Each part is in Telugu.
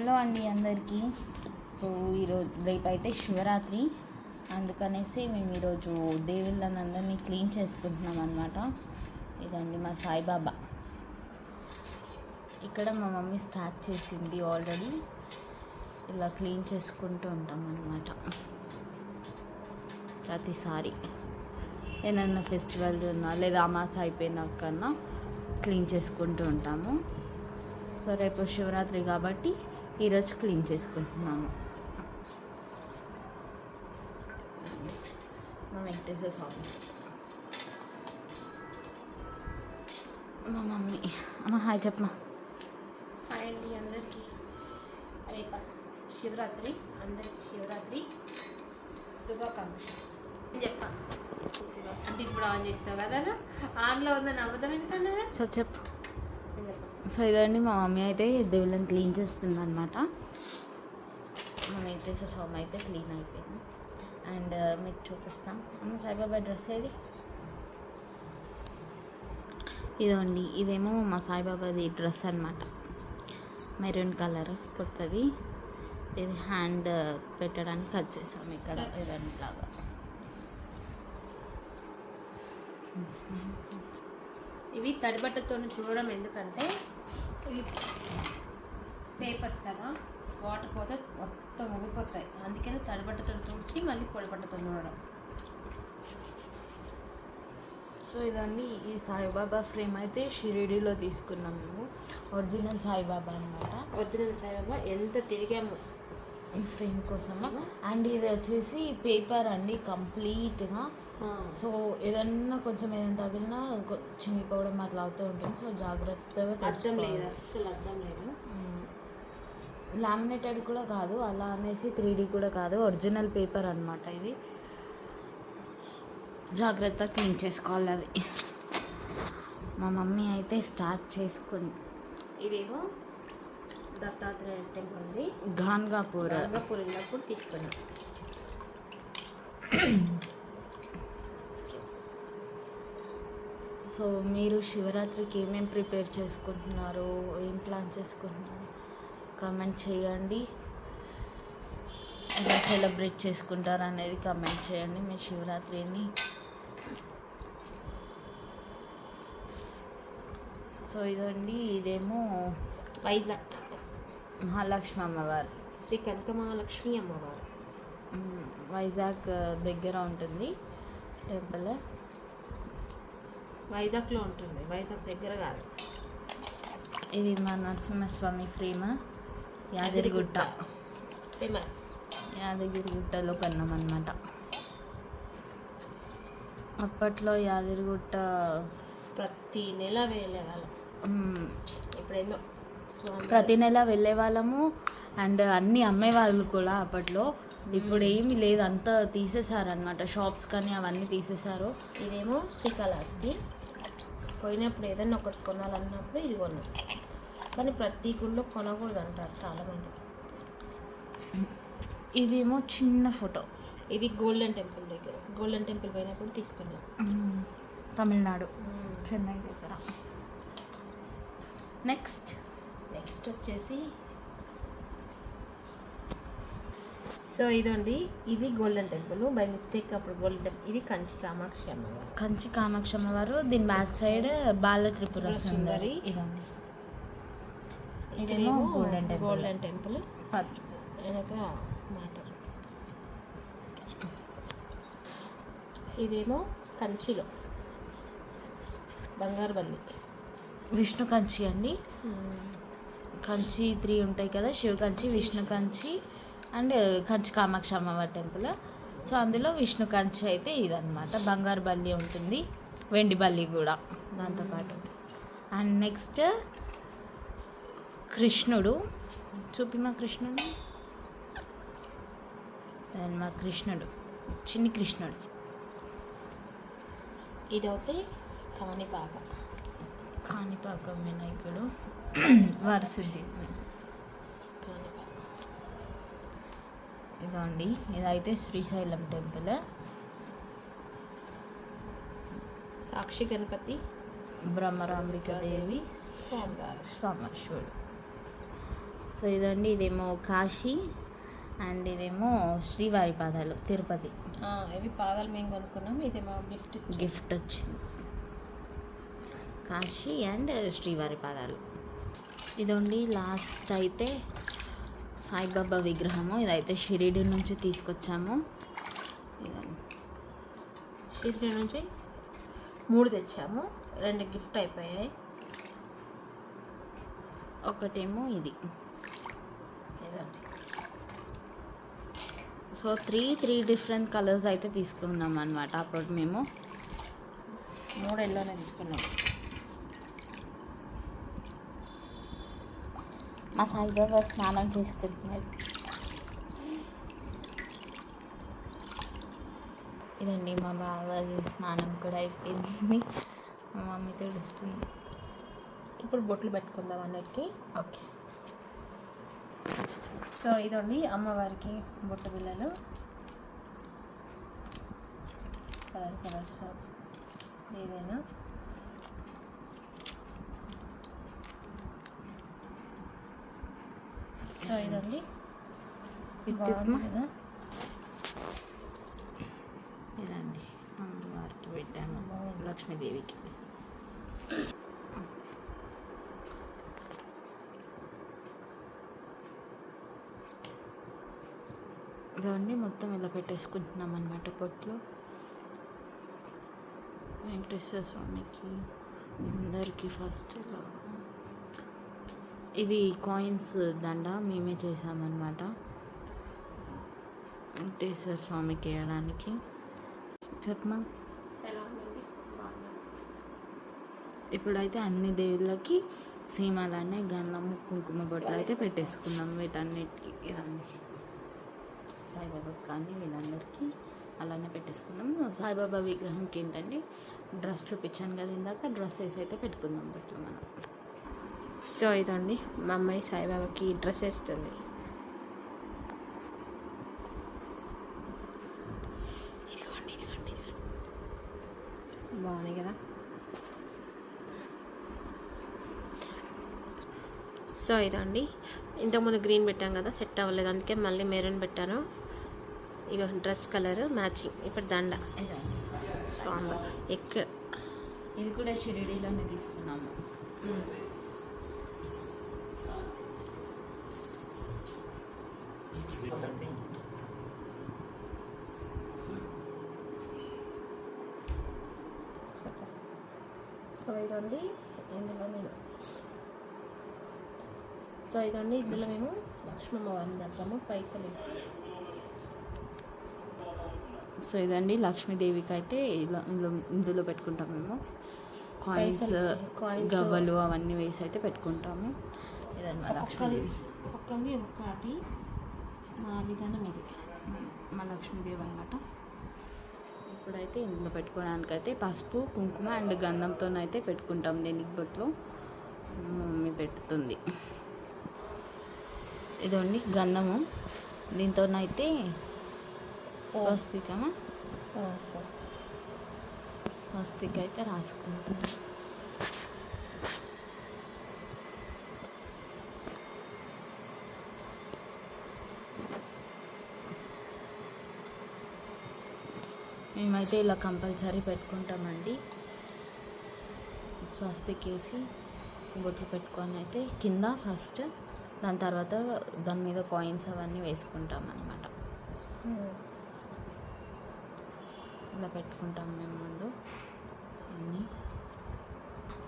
హలో అండి అందరికీ. సో ఈరోజు రేపు అయితే శివరాత్రి. అందుకనేసి మేము ఈరోజు దేవుళ్ళని అందరినీ క్లీన్ చేసుకుంటున్నాం అనమాట ఇదండి మా సాయిబాబా. ఇక్కడ మా మమ్మీ స్టార్ట్ చేసింది ఆల్రెడీ. ఇలా క్లీన్ చేసుకుంటూ ఉంటాం అనమాట ప్రతిసారి. ఏదైనా ఫెస్టివల్స్ ఉన్నా లేదా అమాస అయిపోయినాక కన్నా క్లీన్ చేసుకుంటూ ఉంటాము. సో రేపు శివరాత్రి కాబట్టి ఈరోజు క్లీన్ చేసుకుంటున్నాము మా వెంకటేశ్వర స్వామి. మా మమ్మీ. అమ్మ హాయ్ చెప్పమా హాయ్ అండి అందరికీ. రేపు శివరాత్రి అందరికి శివరాత్రి. శుభాకాంక్షలు. నేను చెప్పాను శుభ అంటే ఇప్పుడు ఆన్ చేస్తావు కదా ఆన్లో ఉందని అబద్ధం ఎందుకన్నా సో చెప్పు. సో ఇదండి మా మమ్మీ అయితే దేవుళ్ళని క్లీన్ చేస్తుంది అనమాట మా వెంకటేశ్వర స్వామి అయితే క్లీన్ అయిపోయింది. అండ్ మీకు చూపిస్తాం. అమ్మ సాయిబాబా డ్రెస్ ఏది? ఇదండి ఇదేమో మా సాయిబాబాది డ్రెస్ అనమాట మెరూన్ కలర్ కొత్తది. ఇది హ్యాండ్ పెట్టడానికి కట్ చేసాం ఇక్కడ. ఇదండి లాగా ఇవి తడిబట్టతో చూడడం ఎందుకంటే ఇవి పేపర్స్ కదా వాటర్ పోతే మొత్తం ఊగిపోతాయి. అందుకని తడిబట్టతో తుడిచి మళ్ళీ పొడిబట్టతో చూడడం సో ఇదండి ఈ సాయిబాబా ఫ్రేమ్ అయితే షిరిడీలో తీసుకున్నాం మేము. ఒరిజినల్ సాయిబాబా అనమాట ఒరిజినల్ సాయిబాబా ఎంత తిరిగాము. ఈ ఫ్రేమ్ కోసము. అండ్ ఇది వచ్చేసి పేపర్ అండి కంప్లీట్గా సో ఏదన్నా కొంచెం ఏదైనా తగిలినా చినిగిపోవడం అట్లా అవుతూ ఉంటుంది. సో జాగ్రత్తగా అర్థం లేదు. అస్సలు అర్థం లేదు. లామినేటెడ్ కూడా కాదు. అలా అనేసి త్రీ డీ కూడా కాదు. ఒరిజినల్ పేపర్ అనమాట ఇది. జాగ్రత్త క్లీన్ చేసుకోవాలి అది. మా మమ్మీ అయితే స్టార్ట్ చేసుకుంది. ఇదేమో దత్తాత్రేయ టెంపుల్ ఉంది. గాన్గాపూర్ గంగాపూర్ వెళ్ళినప్పుడు తీసుకున్నాం. సో మీరు శివరాత్రికి ఏమేమి ప్రిపేర్ చేసుకుంటున్నారు ఏం ప్లాన్ చేసుకుంటున్నారు? కామెంట్ చేయండి. ఎలా సెలబ్రేట్ చేసుకుంటారు అనేది కామెంట్ చేయండి మీ శివరాత్రిని. సో ఇదండి ఇదేమో వైజాగ్. మహాలక్ష్మి అమ్మవారు. శ్రీ కనకమహాలక్ష్మి అమ్మవారు. మ్, వైజాగ్ దగ్గర ఉంటుంది టెంపుల్. వైజాగ్లో ఉంటుంది. వైజాగ్ దగ్గర కాదు. ఇది మా నరసింహస్వామి ఫ్రేమ్ యాదగిరిగుట్ట. ఫేమస్. యాదగిరిగుట్టలో కొన్నాం అనమాట అప్పట్లో యాదగిరిగుట్ట ప్రతి నెల వెళ్ళేవాళ్ళం. ఇప్పుడేందో ప్రతి నెల వెళ్ళే వాళ్ళము అండ్ అన్నీ అమ్మేవాళ్ళు కూడా అప్పట్లో. ఇప్పుడు ఏమీ లేదు. అంతా తీసేశారనమాట షాప్స్ కానీ అవన్నీ తీసేశారు ఇదేమో శ్రీకాళహస్తి. పోయినప్పుడు ఏదైనా ఒకటి కొనాలన్నప్పుడు ఇది కొన్నాం. కానీ ప్రతి గుళ్ళో కొనకూడదు అంటారు చాలామంది. ఇదేమో చిన్న ఫోటో. ఇది గోల్డెన్ టెంపుల్ దగ్గర. గోల్డెన్ టెంపుల్ పోయినప్పుడు తీసుకున్నాం. తమిళనాడు. చెన్నై దగ్గర. నెక్స్ట్. నెక్స్ట్ వచ్చేసి సో ఇదండి. ఇది గోల్డెన్ టెంపుల్ బై మిస్టేక్ అప్పుడు గోల్డెన్ టెంపుల్ ఇది కంచి కామాక్షి అమ్మవారు కంచి కామాక్షి అమ్మవారు దీని బ్యాక్ సైడ్ బాల త్రిపుర సుందరి. ఇదండి. ఇదేమో గోల్డెన్ టెంపుల్ గోల్డెన్ టెంపుల్ వెనక మ్యాటర్ ఇదేమో కంచిలో బంగారు బల్లి విష్ణు కంచి అండి. కంచి త్రీ ఉంటాయి కదా శివ కంచి విష్ణు కంచి అండ్ కంచి కామాక్షి అమ్మవారి టెంపుల్. సో అందులో విష్ణు కంచి అయితే ఇదనమాట బంగారు బల్లి ఉంటుంది. వెండి బల్లి కూడా దాంతోపాటు అండ్ నెక్స్ట్ కృష్ణుడు. చూపి మా కృష్ణుడు అండ్ మా కృష్ణుడు. చిన్ని కృష్ణుడు. ఇదైతే కాణిపాక. కాణిపాకం వినాయకుడు. వారసిద్ధి కాణిపాక ఇదండి ఇదైతే శ్రీశైలం టెంపుల్. సాక్షి గణపతి బ్రహ్మరాంబిక దేవి స్వామివారు. స్వామశివుడు సో ఇదండి ఇదేమో కాశీ అండ్ ఇదేమో శ్రీవారి పాదాలు తిరుపతి. ఇవి పాదాలు మేము కొనుక్కున్నాం. ఇది మా గిఫ్ట్ గిఫ్ట్ వచ్చింది. కాశీ అండ్ శ్రీవారి పాదాలు. ఇదండి లాస్ట్ అయితే సాయిబాబా విగ్రహము. ఇదైతే షిరిడి నుంచి తీసుకొచ్చాము. షిరిడి శ్రీశ్రీ నుంచి మూడు తెచ్చాము. రెండు గిఫ్ట్ అయిపోయాయి. ఒకటేమో ఇది. ఇదండి. So three three different colours అయితే తీసుకున్నాం అనమాట అప్పుడు మేము మూడు ఎల్లోనే తీసుకున్నాం. మా సాయిబాబా స్నానం చేసుకుంటున్నాడు. ఇదండి మా బావ స్నానం కూడా అయిపోయింది. మా మమ్మీ తుడుస్తుంది ఇప్పుడు బొట్లు పెట్టుకుందాం అన్నిటికీ ఓకే. సో ఇదండి అమ్మవారికి బొట్టు బిళ్ళలు. కలర్ కలర్స్ ఏదైనా సో ఇదండి కదా ఇదండి అమ్మవారికి పెట్టాను. లక్ష్మీదేవికి ఇవన్నీ మొత్తం ఇలా పెట్టేసుకుంటున్నాం అనమాట పొట్లు వెంకటేశ్వర స్వామికి అందరికీ ఫస్ట్ ఇలా ఇది కాయిన్స్ దండ మేమే చేసామన్నమాట వెంకటేశ్వర స్వామికి వేయడానికి. చెప్పమా ఇప్పుడైతే అన్ని దేవుళ్ళకి సేమ్ అలానే గంధము కుంకుమ బొట్టలు అయితే పెట్టేసుకున్నాం వీటన్నిటికి ఇవన్నీ. సాయిబాబాకి కానీ వీళ్ళందరికీ అలానే పెట్టేసుకున్నాం సాయిబాబా విగ్రహంకి ఏంటంటే డ్రెస్ చూపించాను కదా ఇందాక డ్రెస్ వేసి అయితే పెట్టుకుందాం బొట్లు మనం. సో ఇదండి మా అమ్మాయి సాయిబాబాకి డ్రెస్ వేస్తుంది. బాగున్నాయి కదా? సో ఇదండి. ఇంతకుముందు గ్రీన్ పెట్టాం కదా సెట్ అవ్వలేదు. అందుకే మళ్ళీ మెరూన్ పెట్టాను. ఇక డ్రెస్ కలర్ మ్యాచింగ్. ఇప్పుడు దండ. స్వామి. ఎక్కడ? ఇది కూడా షిరిడీలోనే తీసుకున్నాము. సో ఇదండి. ఇందులో నేను సో ఇదండి. ఇందులో మేము లక్ష్మమ్మ వారిని పెడతాము. పైసలు వేసి. సో ఇదండి. లక్ష్మీదేవికి అయితే ఇలా ఇందులో ఇందులో పెట్టుకుంటాం మేము. కాయిన్స్. గవ్వలు అవన్నీ వేసి అయితే పెట్టుకుంటాము. ఇదండి మా లక్ష్మీదేవి. ఒక్కంది ఒకటి విధానం ఇది. మా లక్ష్మీదేవి అనమాట ఇప్పుడైతే ఇందులో పెట్టుకోవడానికి అయితే పసుపు కుంకుమ అండ్ గంధంతో అయితే పెట్టుకుంటాం దీనికి బొట్లో మమ్మీ పెడుతుంది. ఇదండి గంధము. దీంతోనైతే స్వస్తికమా? స్వస్తిక. అయితే రాసుకుంటాం. మేమైతే ఇలా కంపల్సరీ పెట్టుకుంటామండి. స్వస్తిక్ వేసి బొట్లు పెట్టుకొని అయితే కింద ఫస్ట్ దాని తర్వాత దాని మీద కాయిన్స్ అవన్నీ వేసుకుంటాం అనమాట ఇలా పెట్టుకుంటాం మేము ముందు. అన్నీ.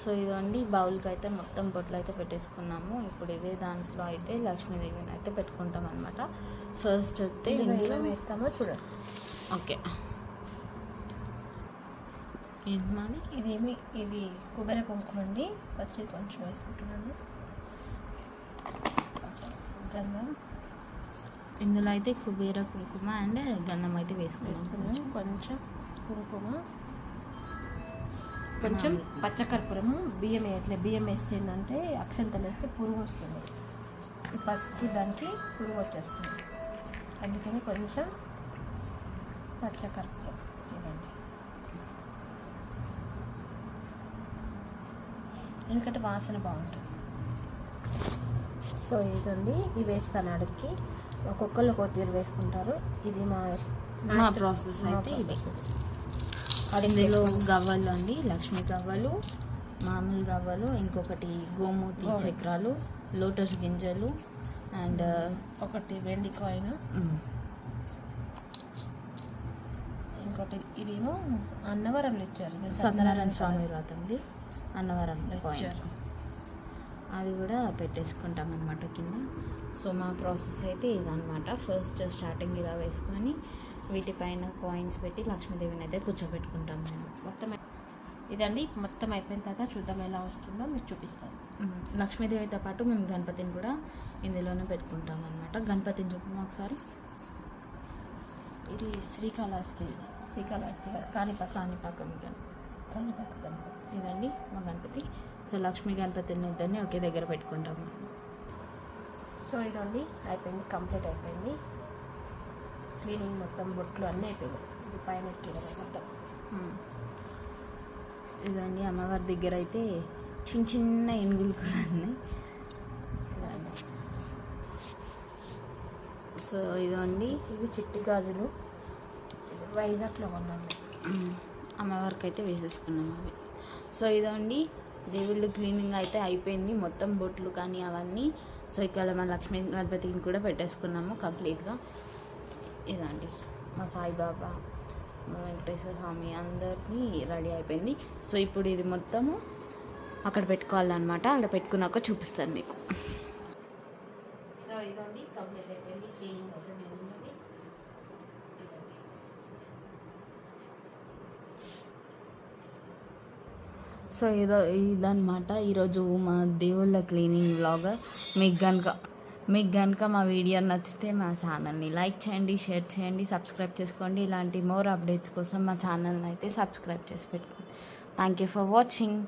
సో ఇదండి బౌల్కి అయితే మొత్తం బొట్లు అయితే పెట్టేసుకున్నాము. ఇప్పుడు ఇదే దాంట్లో అయితే లక్ష్మీదేవిని అయితే పెట్టుకుంటాం అనమాట ఫస్ట్ అయితే ఇందులో వేస్తామో చూడండి. ఓకే. ఏంటి మాది ఇదేమి ఇది కొబ్బరి కుంకుమ అండి. ఫస్ట్ ఇది కొంచెం వేసుకుంటున్నాను. గంధం. ఇందులో అయితే కుబేర కుంకుమ అండ్ గంధం అయితే వేసుకున్నాం. కొంచెం కుంకుమ. కొంచెం పచ్చకర్పూరము. బియ్యం వేయట్లే బియ్యం వేస్తే ఏంటంటే అక్షంతలు వేస్తే పురుగు వస్తుంది. ఈ పసుపు దానికి పురుగు వచ్చేస్తుంది. అందుకని కొంచెం పచ్చకర్పూరం ఇదండి ఎందుకంటే వాసన బాగుంటుంది. సో ఇదండి ఇవి వేస్తాను అడిగి ఒక్కొక్కరు ఒక్కొక్క తీరు వేసుకుంటారు. ఇది మా మా ప్రాసెస్ అయితే ఇది. ఇందులో గవ్వలు అండి లక్ష్మీ గవ్వలు మామూలు గవ్వలు ఇంకొకటి గోమూతి. చక్రాలు లోటస్ గింజలు అండ్ ఒకటి వెండి కాయిన్. ఇంకోటి ఇదేమో అన్నవరంలో ఇచ్చారు సత్యనారాయణ స్వామి వ్రతంది. అన్నవరం కాయిన్ ఇచ్చారు అది కూడా పెట్టేసుకుంటాం అనమాట కింద. సో మా ప్రాసెస్ అయితే ఇదనమాట ఫస్ట్ స్టార్టింగ్ ఇలా వేసుకొని వీటిపైన కాయిన్స్ పెట్టి లక్ష్మీదేవిని అయితే కూర్చోబెట్టుకుంటాం మేము. మొత్తం ఇదండి. మొత్తం అయిపోయిన తర్వాత చూద్దాం ఎలా వస్తుందో మీకు చూపిస్తాను. లక్ష్మీదేవితో పాటు మేము గణపతిని కూడా ఇందులోనే పెట్టుకుంటాం అనమాట గణపతిని చెప్పు ఒకసారి? ఇది శ్రీకాళహస్తి శ్రీకాళహస్తి కాణిపాక కాణిపాకం కాణిపాక గణపతి. ఇదండి మా గణపతి. సో లక్ష్మీ గణపతిని ఇద్దరిని ఒకే దగ్గర పెట్టుకుంటాము. సో ఇదండి అయిపోయింది కంప్లీట్ అయిపోయింది. క్లీనింగ్ మొత్తం బొట్లు అన్నీ అయిపోయినాయి. ఇది పైన ఎక్కినాయి మొత్తం. ఇదండి అమ్మవారి దగ్గర అయితే చిన్న చిన్న ఏనుగులు కూడా ఉన్నాయి ఇదండి. సో ఇదండి ఇవి చిట్టి గాజులు ఇది వైజాగ్లో మ్మ్. అమ్మవారికి అయితే వేసేసుకున్నాం అవి. సో ఇదండి దేవుళ్ళు క్లీనింగ్ అయితే అయిపోయింది. మొత్తం బొట్లు కానీ అవన్నీ. సో ఇక్కడ మా లక్ష్మీ గణపతిని కూడా పెట్టేసుకున్నాము కంప్లీట్గా. ఇదండి మా సాయిబాబా మా వెంకటేశ్వర స్వామి అందరినీ రెడీ అయిపోయింది. సో ఇప్పుడు ఇది మొత్తము అక్కడ పెట్టుకోవాలన్నమాట. అక్కడ పెట్టుకున్నాక చూపిస్తాను మీకు. సో ఇదండి కంప్లీట్ అయిపోయింది క్లీనింగ్ అవుతుంది దేవుళ్ళది ఇదండి. సో ఇదో ఇదనమాట ఈరోజు మా దేవుళ్ళ క్లీనింగ్ బ్లాగ్ మీకు కనుక మీకు కనుక మా వీడియో నచ్చితే మా ఛానల్ని లైక్ చేయండి షేర్ చేయండి సబ్స్క్రైబ్ చేసుకోండి. ఇలాంటి మోర్ అప్డేట్స్ కోసం మా ఛానల్ని అయితే సబ్స్క్రైబ్ చేసి పెట్టుకోండి. Thank you for watching